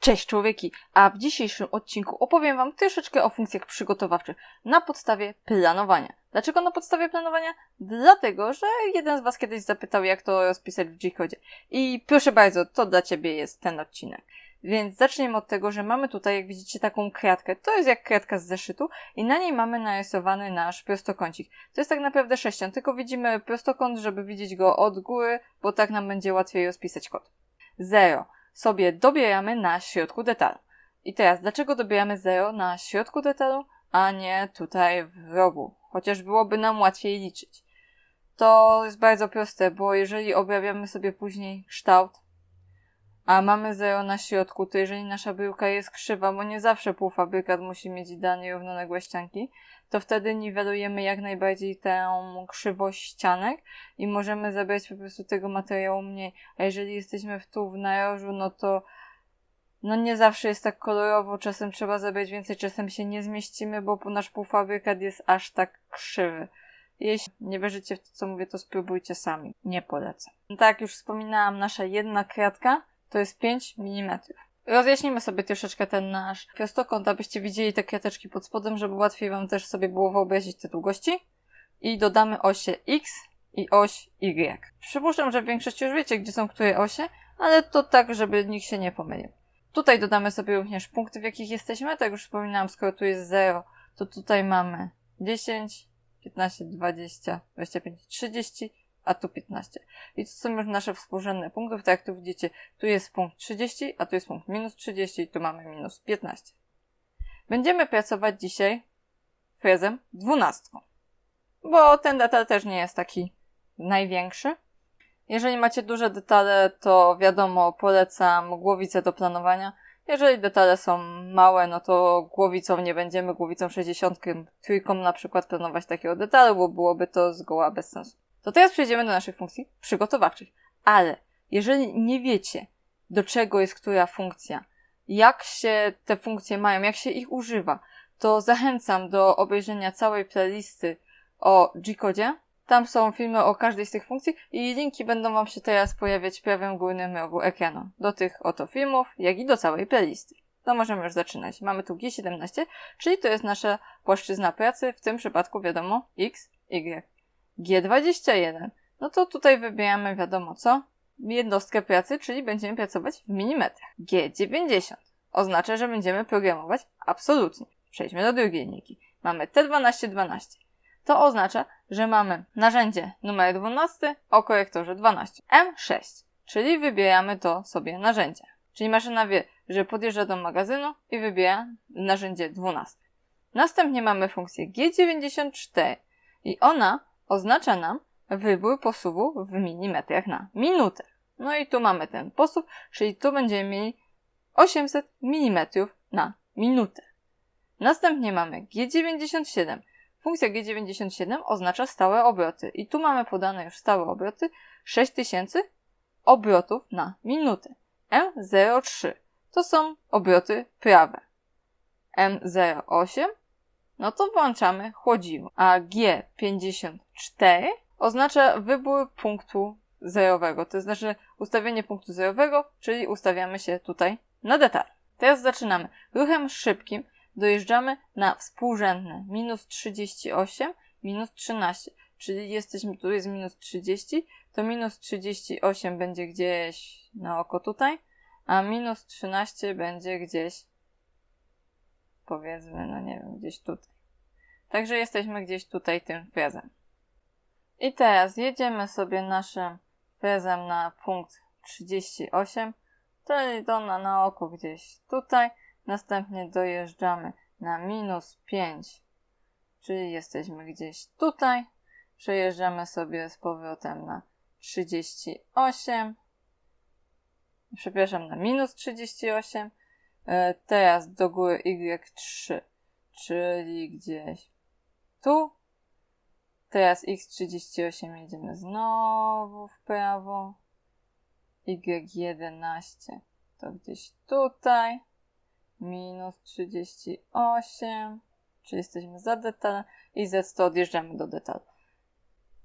Cześć człowieki, a w dzisiejszym odcinku opowiem Wam troszeczkę o funkcjach przygotowawczych na podstawie planowania. Dlaczego na podstawie planowania? Dlatego, że jeden z Was kiedyś zapytał, jak to rozpisać w G-kodzie. I proszę bardzo, to dla Ciebie jest ten odcinek. Więc zaczniemy od tego, że mamy tutaj, jak widzicie, taką kratkę. To jest jak kratka z zeszytu i na niej mamy narysowany nasz prostokącik. To jest tak naprawdę sześcian, tylko widzimy prostokąt, żeby widzieć go od góry, bo tak nam będzie łatwiej rozpisać kod. 0 sobie dobieramy na środku detalu. I teraz, dlaczego dobieramy 0 na środku detalu, a nie tutaj w rogu? Chociaż byłoby nam łatwiej liczyć. To jest bardzo proste, bo jeżeli obrabiamy sobie później kształt, a mamy 0 na środku, to jeżeli nasza bryłka jest krzywa, bo nie zawsze półfabrykat musi mieć idealnie równoległe ścianki, to wtedy niwelujemy jak najbardziej tę krzywość ścianek i możemy zabrać po prostu tego materiału mniej. A jeżeli jesteśmy w tu w narożu, no to no nie zawsze jest tak kolorowo, czasem trzeba zabrać więcej, czasem się nie zmieścimy, bo nasz półfabrykat jest aż tak krzywy. Jeśli nie wierzycie w to, co mówię, to spróbujcie sami. Nie polecam. Tak już wspominałam, nasza jedna kratka to jest 5 mm. Rozjaśnimy sobie troszeczkę ten nasz prostokąt, abyście widzieli te krateczki pod spodem, żeby łatwiej Wam też sobie było wyobrazić te długości. I dodamy osie X i oś Y. Przypuszczam, że w większości już wiecie, gdzie są które osie, ale to tak, żeby nikt się nie pomylił. Tutaj dodamy sobie również punkty, w jakich jesteśmy. Tak już wspominałam, skoro tu jest 0, to tutaj mamy 10, 15, 20, 25, 30, a tu 15. I to są już nasze współrzędne punkty. Tak jak tu widzicie, tu jest punkt 30, a tu jest punkt minus 30 i tu mamy minus 15. Będziemy pracować dzisiaj frezem 12. Bo ten detal też nie jest taki największy. Jeżeli macie duże detale, to wiadomo, polecam głowicę do planowania. Jeżeli detale są małe, no to głowicą nie będziemy, głowicą 60 trójką na przykład planować takiego detalu, bo byłoby to zgoła bez sensu. To teraz przejdziemy do naszych funkcji przygotowawczych. Ale jeżeli nie wiecie, do czego jest która funkcja, jak się te funkcje mają, jak się ich używa, to zachęcam do obejrzenia całej playlisty o G-kodzie. Tam są filmy o każdej z tych funkcji i linki będą Wam się teraz pojawiać w prawym górnym rogu ekranu. Do tych oto filmów, jak i do całej playlisty. To możemy już zaczynać. Mamy tu G17, czyli to jest nasza płaszczyzna pracy, w tym przypadku wiadomo X, Y. G21. No to tutaj wybieramy wiadomo co, jednostkę pracy, czyli będziemy pracować w milimetrach. G90 oznacza, że będziemy programować absolutnie. Przejdźmy do drugiej linijki. Mamy T1212. To oznacza, że mamy narzędzie numer 12 o korektorze 12. M6, czyli wybieramy to sobie narzędzie. Czyli maszyna wie, że podjeżdża do magazynu i wybiera narzędzie 12. Następnie mamy funkcję G94 i ona oznacza nam wybór posuwu w milimetrach na minutę. No i tu mamy ten posuw, czyli tu będziemy mieli 800 mm na minutę. Następnie mamy G97. Funkcja G97 oznacza stałe obroty i tu mamy podane już stałe obroty 6000 obrotów na minutę. M03 to są obroty prawe. M08 no to włączamy chłodziwo. A G54 oznacza wybór punktu zerowego, to znaczy ustawienie punktu zerowego, czyli ustawiamy się tutaj na detal. Teraz zaczynamy. Ruchem szybkim dojeżdżamy na współrzędne minus 38, minus 13, czyli jesteśmy, tu jest minus 30, to minus 38 będzie gdzieś na oko tutaj, a minus 13 będzie gdzieś powiedzmy, no nie wiem, gdzieś tutaj. Także jesteśmy gdzieś tutaj tym frezem. I teraz jedziemy sobie naszym frezem na punkt 38, czyli to na, na oko gdzieś tutaj. Następnie dojeżdżamy na minus 5, czyli jesteśmy gdzieś tutaj. Przejeżdżamy sobie z powrotem na 38. Przepraszam, na minus 38. E, teraz do góry Y3, czyli gdzieś tu. Teraz x38 jedziemy znowu w prawo. y11 to gdzieś tutaj. Minus 38, czyli jesteśmy za detalem. I z to odjeżdżamy do detalu.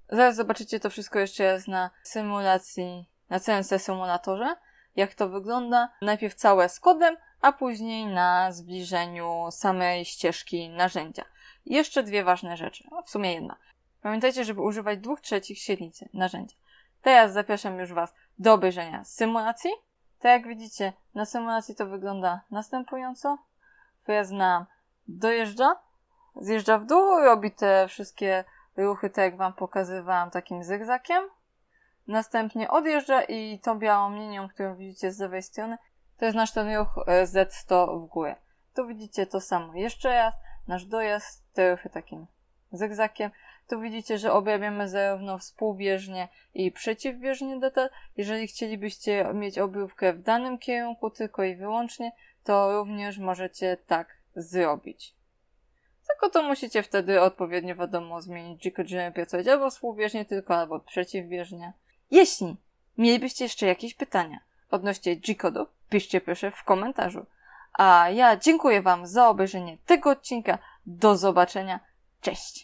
Zaraz zobaczycie to wszystko jeszcze raz na symulacji, na CNC symulatorze. Jak to wygląda. Najpierw całe z kodem, a później na zbliżeniu samej ścieżki narzędzia. Jeszcze dwie ważne rzeczy, a w sumie jedna. Pamiętajcie, żeby używać dwóch trzecich średnicy narzędzia. Teraz zapraszam już Was do obejrzenia symulacji. Tak jak widzicie, na symulacji to wygląda następująco. Pojazd nam dojeżdża, zjeżdża w dół, robi te wszystkie ruchy, tak jak Wam pokazywałam, takim zygzakiem. Następnie odjeżdża i tą białą linią, którą widzicie z lewej strony, to jest nasz ten ruch e, Z100 w górę. Tu widzicie to samo. Jeszcze raz, nasz dojazd, te ruchy takim zygzakiem. Tu widzicie, że obrabiamy zarówno współbieżnie i przeciwbieżnie detal. Jeżeli chcielibyście mieć obróbkę w danym kierunku tylko i wyłącznie, to również możecie tak zrobić. Tylko to musicie wtedy odpowiednio wiadomo zmienić G-code, żeby pracować albo współbieżnie tylko, albo przeciwbieżnie. Jeśli mielibyście jeszcze jakieś pytania odnośnie G-kodu, piszcie proszę w komentarzu. A ja dziękuję Wam za obejrzenie tego odcinka. Do zobaczenia. Cześć!